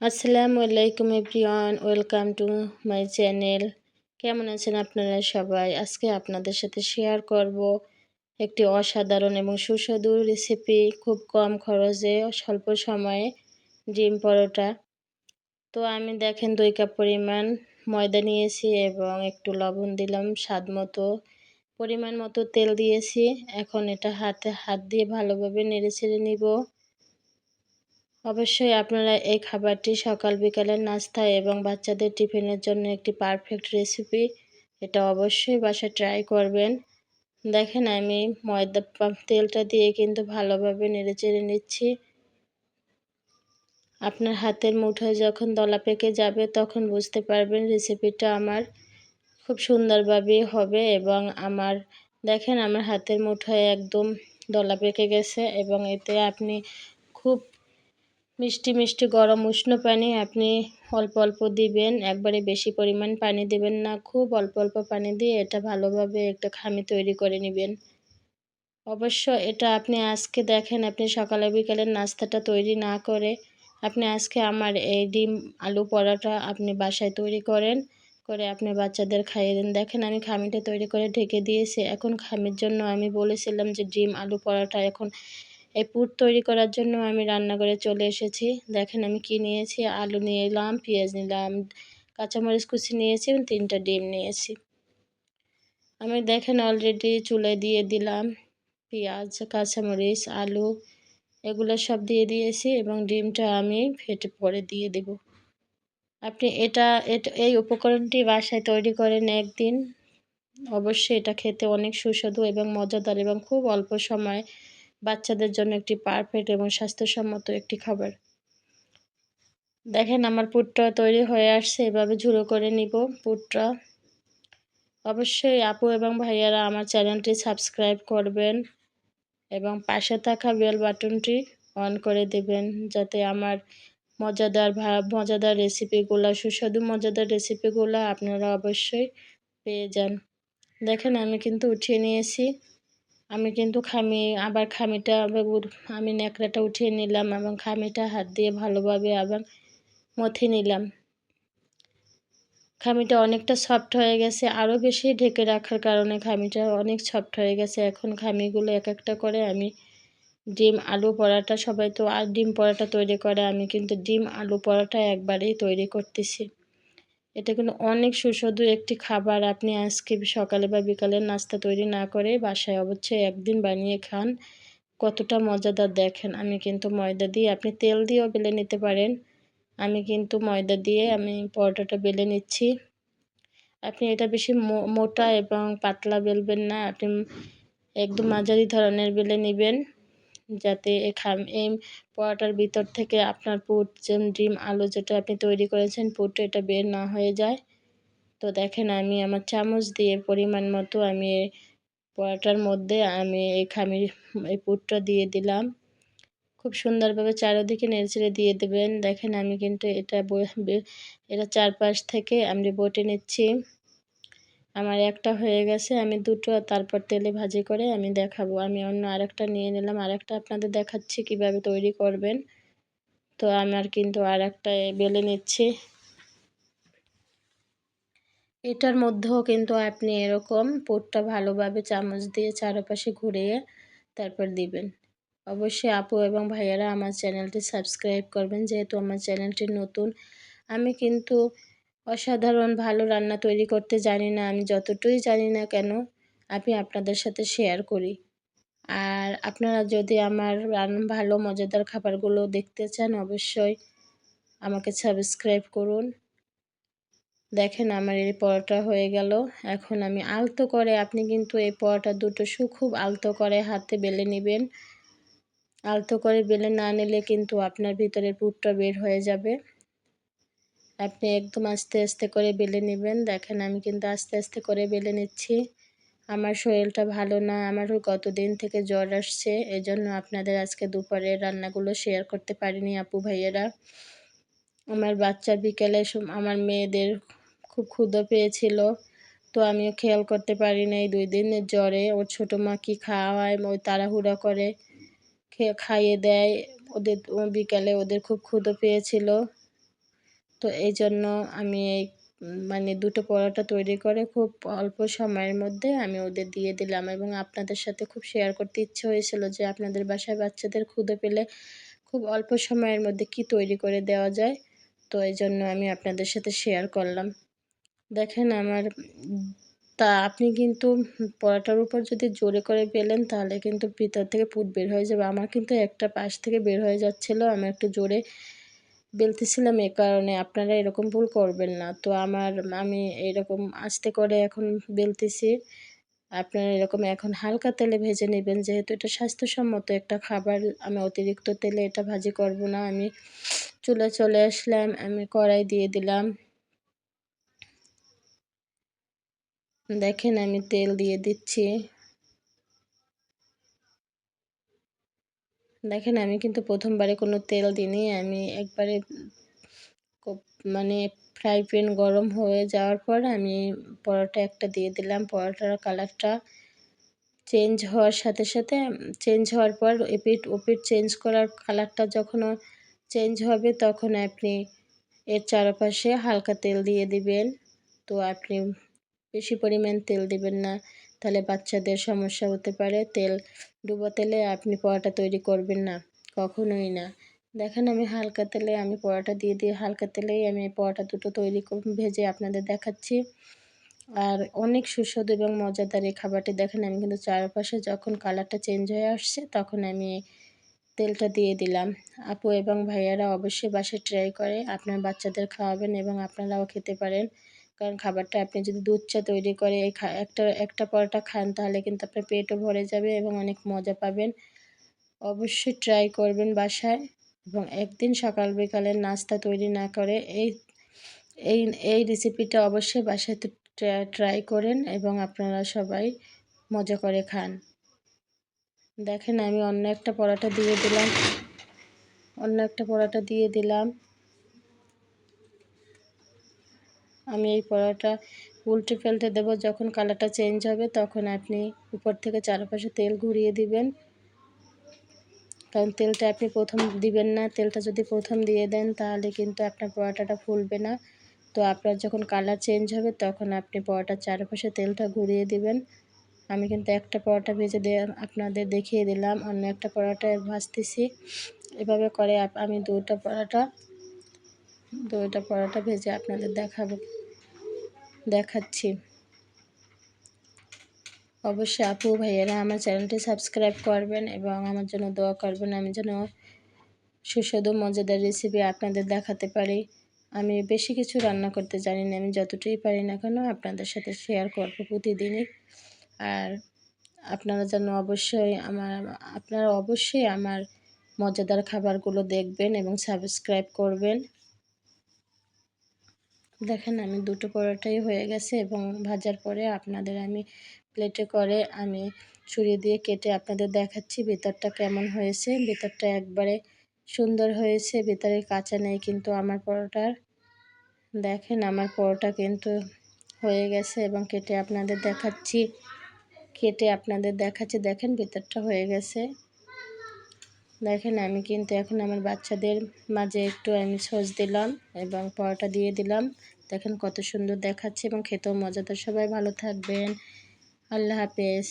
আসসালামু আলাইকুম everyone, welcome to my channel. কেমন আছেন আপনারা সবাই? আজকে আপনাদের সাথে শেয়ার করব একটি অসাধারণ এবং সুস্বাদু রেসিপি খুব কম খরচে, স্বল্প সময়ে ডিম পরোটা। তো আমি দেখেন দুই কাপ পরিমাণ ময়দা নিয়েছি এবং একটু লবণ দিলাম স্বাদ মতো। পরিমাণ মতো তেল দিয়েছি। এখন এটা হাতে, হাত দিয়ে ভালোভাবে নেড়ে ছেড়ে নিব। অবশ্যই আপনারা এই খাবারটি সকাল, বিকালের নাস্তা এবং বাচ্চাদের টিফিনের জন্য একটি পারফেক্ট রেসিপি এটা অবশ্যই বাসায় ট্রাই করবেন। দেখেন আমি ময়দা তেলটা দিয়ে কিন্তু ভালোভাবে নেড়ে চেড়ে নিচ্ছি। আপনার হাতের মুঠোয় যখন দলা পেকে যাবে তখন বুঝতে পারবেন রেসিপিটা আমার খুব সুন্দরভাবে হবে এবং আমার, দেখেন আমার হাতের মুঠোয় একদম দলা পেকে গেছে এবং এতে আপনি খুব মিষ্টি মিষ্টি গরম উষ্ণ পানি আপনি অল্প অল্প দিবেন। একবারে বেশি পরিমাণ পানি দিবেন না। খুব অল্প অল্প পানি দিয়ে এটা ভালোভাবে একটা খামি তৈরি করে নেবেন। অবশ্য এটা আপনি আজকে দেখেন, আপনি সকালে বিকালের নাস্তাটা তৈরি না করে আপনি আজকে আমার এই ডিম, আলু পরাটা আপনি বাসায় তৈরি করেন, করে আপনি বাচ্চাদের খাইয়ে দেন। দেখেন আমি খামিটা তৈরি করে ঢেকে দিয়েছি। এখন খামির জন্য আমি বলেছিলাম যে ডিম, আলু, পরাটা এখন এই পুর তৈরি করার জন্য আমি রান্নাঘরে চলে এসেছি। দেখেন আমি কি নিয়েছি? আলু নিয়ে এলাম পেঁয়াজ নিলাম, কাঁচামরিচ কুচি নিয়েছি এবং তিনটা ডিম নিয়েছি। আমি দেখেন অলরেডি চুলে দিয়ে দিলাম পেঁয়াজ, কাঁচামরিচ, আলু, এগুলো সব দিয়ে দিয়েছি এবং ডিমটা আমি ফেটে পরে দিয়ে দেব। আপনি এটা এটা, এই উপকরণটি বাসায় তৈরি করেন একদিন। অবশ্যই এটা খেতে অনেক সুস্বাদু এবং মজাদার এবং খুব অল্প সময় বাচ্চাদের জন্য একটি পারফেক্ট এবং স্বাস্থ্যসম্মত একটি খাবার। দেখেন আমার পুটটা তৈরি হয়ে আসছে, এভাবে ঝুড়ো করে নিব পুটটা অবশ্যই আপু এবং ভাইয়ারা আমার চ্যানেলটি সাবস্ক্রাইব করবেন এবং পাশে থাকা বেল বাটনটি অন করে দেবেন যাতে আমার মজাদার মজাদার রেসিপিগুলো, সুস্বাদু মজাদার রেসিপিগুলো আপনারা অবশ্যই পেয়ে যান। দেখেন আমি কিন্তু উঠিয়ে নিয়েছি। আমি কিন্তু খামি, আবার খামিটা আমি ন্যাকড়াটা উঠিয়ে নিলাম এবং খামিটা হাত দিয়ে ভালোভাবে আবার মথে নিলাম। খামিটা অনেকটা সফট হয়ে গেছে আরও বেশি ঢেকে রাখার কারণে খামিটা অনেক সফট হয়ে গেছে। এখন খামিগুলো এক একটা করে আমি ডিম, আলু পরাটা, সবাই তো আর ডিম পরাটা তৈরি করে, আমি কিন্তু ডিম, আলু পরাটা একবারেই তৈরি করতেছি। এটা কিন্তু অনেক সুস্বাদু একটি খাবার। আপনি আজকে সকালে বা বিকালে নাস্তা তৈরি না করে বাসায় অবশ্যই একদিন বানিয়ে খান। কতটা মজাদার দেখেন। আমি কিন্তু ময়দা দিয়ে, আপনি তেল দিয়েও বেলে নিতে পারেন। আমি কিন্তু ময়দা দিয়ে আমি পরোটাটা বেলে নিচ্ছি। আপনি এটা বেশি মোটা এবং পাতলা বেলবেন না। আপনি একদম মাঝারি ধরনের বেলে নেবেন। যাতে এই পরোটার ভিতর থেকে আপনার পুট ডিম, আলু যেটা আপনি তৈরি করেছেন, পুট এটা বের না হয়ে যায়। তো দেখেন আমি আমার চামচ দিয়ে পরিমাণ মতো আমি পরোটার মধ্যে আমি এই খামির, এই পুটটা দিয়ে দিলাম। খুব সুন্দরভাবে চারিদিকে নেড়েচেড়ে দিয়ে দেবেন। দেখেন আমি কিন্তু এটা এটা চারপাশ থেকে আমি বটে নিচ্ছি। আমার একটা হয়ে গেছে, আমি দুটো, তারপর তেলে ভাজি করে আমি দেখাবো। আমি অন্য আরেকটা নিয়ে নিলাম, আরেকটা আপনাদের দেখাচ্ছি কীভাবে তৈরি করবেন। তো আমার কিন্তু আর একটা বেলে নিচ্ছি। এটার মধ্যেও কিন্তু আপনি এরকম পোটটা ভালোভাবে চামচ দিয়ে চারপাশে ঘুরিয়ে তারপর দিবেন। অবশ্যই আপু এবং ভাইয়ারা আমার চ্যানেলটি সাবস্ক্রাইব করবেন, যেহেতু আমার চ্যানেলটি নতুন। আমি কিন্তু অসাধারণ ভালো রান্না তৈরি করতে জানি না, আমি যতটুই জানি না কেন, আমি আপনাদের সাথে শেয়ার করি। আর আপনারা যদি আমার রান্না ভালো, মজাদার খাবারগুলো দেখতে চান, অবশ্যই আমাকে সাবস্ক্রাইব করুন। দেখেন আমার এই পরোটা হয়ে গেল। এখন আমি আলতো করে, আপনি কিন্তু এই পরোটা দুটো শু খুব আলতো করে হাতে বেলে নেবেন। আলতো করে বেলে না নিলে কিন্তু আপনার ভিতরের পুরটা বের হয়ে যাবে। আপনি একদম আস্তে আস্তে করে বেলে নেবেন। দেখেন আমি কিন্তু আস্তে আস্তে করে বেলে নিচ্ছি। আমার শরীরটা ভালো না, আমার গত দিন থেকে জ্বর আসছে, এজন্য আপনাদের আজকে দুপুরের রান্নাগুলো শেয়ার করতে পারিনি আপু ভাইয়েরা। আমার বাচ্চা বিকেলে আমার মেয়েদের খুব ক্ষুদো পেয়েছিল, তো আমিও খেয়াল করতে পারি না এই দুই দিনের জ্বরে ওর ছোটো মা কী খাওয়ায় ওই তাড়াহুড়া করে খেয়ে খাইয়ে দেয়। ওদের বিকালে ওদের খুব ক্ষুদো পেয়েছিল। তো এই জন্য আমি এই মানে দুটো পরোটা তৈরি করে খুব অল্প সময়ের মধ্যে আমি ওদের দিয়ে দিলাম এবং আপনাদের সাথে খুব শেয়ার করতে ইচ্ছে হয়েছিল যে আপনাদের বাসায় বাচ্চাদের ক্ষুদে পেলে খুব অল্প সময়ের মধ্যে কি তৈরি করে দেওয়া যায়। তো এই জন্য আমি আপনাদের সাথে শেয়ার করলাম। দেখেন আমার, তা আপনি কিন্তু পরোটার উপর যদি জোরে করে বেলেন তাহলে কিন্তু ভিতর থেকে পুট বের হয়ে যাবে। আমার কিন্তু একটা পাশ থেকে বের হয়ে যাচ্ছিল, আমি একটু জোরে বেলতেছিলাম এ কারণে, আপনারা এরকম ভুল করবেন না। তো আমার, আমি এরকম আস্তে করে এখন বেলতেছি, আপনারা এরকম এখন হালকা তেলে ভেজে নেবেন। যেহেতু এটা স্বাস্থ্যসম্মত একটা খাবার, আমি অতিরিক্ত তেলে এটা ভাজি করব না। আমি চুলে চলে আসলাম, আমি কড়াই দিয়ে দিলাম। দেখেন আমি তেল দিয়ে দিচ্ছি। দেখেন, আমি কিন্তু প্রথমবারে কোনো তেল দিইনি। আমি একবারে মানে ফ্রাই প্যান গরম হয়ে যাওয়ার পর আমি পরোটা একটা দিয়ে দিলাম। পরোটার কালারটা চেঞ্জ হওয়ার সাথে সাথে, চেঞ্জ হওয়ার পর এপিট ওপিট চেঞ্জ করার কালারটা যখন চেঞ্জ হবে তখন আপনি এর চারপাশে হালকা তেল দিয়ে দিবেন। তো আপনি বেশি পরিমাণ তেল দিবেন না। তাহলে বাচ্চাদের সমস্যা হতে পারে। তেল, ডুবো তেলে আপনি পরোটা তৈরি করবেন না, কখনোই না। দেখেন আমি হালকা তেলে আমি পরোটা দিয়ে দিয়ে হালকা তেলেই আমি পরোটা দুটো তৈরি ভেজে আপনাদের দেখাচ্ছি। আর অনেক সুস্বাদু এবং মজাদার এই খাবারটি দেখেন আমি কিন্তু চারপাশে যখন কালারটা চেঞ্জ হয়ে আসছে তখন আমি তেলটা দিয়ে দিলাম। আপু এবং ভাইয়ারা অবশ্যই বাসায় ট্রাই করে, আপনার বাচ্চাদের খাওয়াবেন এবং আপনারাও খেতে পারেন। কারণ খাবারটা আপনি যদি দুধ চা তৈরি করে এই একটা একটা পরোটা খান, তাহলে কিন্তু আপনার পেটও ভরে যাবে এবং অনেক মজা পাবেন। অবশ্যই ট্রাই করবেন বাসায় এবং একদিন সকাল বিকালের নাস্তা তৈরি না করে এই এই এই রেসিপিটা অবশ্যই বাসায় ট্রাই করেন এবং আপনারা সবাই মজা করে খান। দেখেন আমি অন্য একটা পরোটা দিয়ে দিলাম। অন্য একটা পরোটা দিয়ে দিলাম। আমি এই পরোটা উল্টে ফেলতে দেব। যখন কালারটা চেঞ্জ হবে, তখন আপনি উপর থেকে চারপাশে তেল ঘুরিয়ে দিবেন। কারণ তেলটা আপনি প্রথম দিবেন না। তেলটা যদি প্রথম দিয়ে দেন, তাহলে কিন্তু আপনার পরোটাটা ফুলবে না। তো আপনার যখন কালার চেঞ্জ হবে, তখন আপনি পরোটার চারপাশে তেলটা ঘুরিয়ে দিবেন। আমি কিন্তু একটা পরোটা ভেজে দিয়ে আপনাদের দেখিয়ে দিলাম। অন্য একটা পরোটা ভাজতেছি। এভাবে করে আমি দুটা পরোটা দুইটা পরোটা ভেজে আপনাদের দেখাবো। দেখাচ্ছি। অবশ্যই আপু, ভাইয়েরা, আমার চ্যানেলটি সাবস্ক্রাইব করবেন এবং আমার জন্য দোয়া করবেন। আমি যেন সুস্বাদু, মজাদার রেসিপি আপনাদের দেখাতে পারি। আমি বেশি কিছু রান্না করতে জানি না। আমি যতটুকুই পারি না কেন আপনাদের সাথে শেয়ার করব প্রতিদিনই। আর আপনারা যেন অবশ্যই আমার, আপনারা অবশ্যই আমার মজাদার খাবারগুলো দেখবেন এবং সাবস্ক্রাইব করবেন। দেখেন, আমি দুটো পরোটাই হয়ে গেছে এবং ভাজার পরে আপনাদের আমি প্লেটে করে আমি ছুরি দিয়ে কেটে আপনাদের দেখাচ্ছি ভেতরটা কেমন হয়েছে। ভেতরটা একবারে সুন্দর হয়েছে, ভেতরে কাঁচা নেই কিন্তু আমার পরোটার। দেখেন, আমার পরোটা কিন্তু হয়ে গেছে এবং কেটে আপনাদের দেখাচ্ছি, কেটে আপনাদের দেখাচ্ছি। দেখেন, ভেতরটা হয়ে গেছে। দেখেন, আমি কিন্তু এখন আমার বাচ্চাদের মাঝে একটু আমি সস দিলাম এবং পরোটা দিয়ে দিলাম। দেখেন কত সুন্দর দেখাচ্ছে এবং খেতেও মজাদার। সবাই ভালো থাকবেন। আল্লাহ হাফেজ।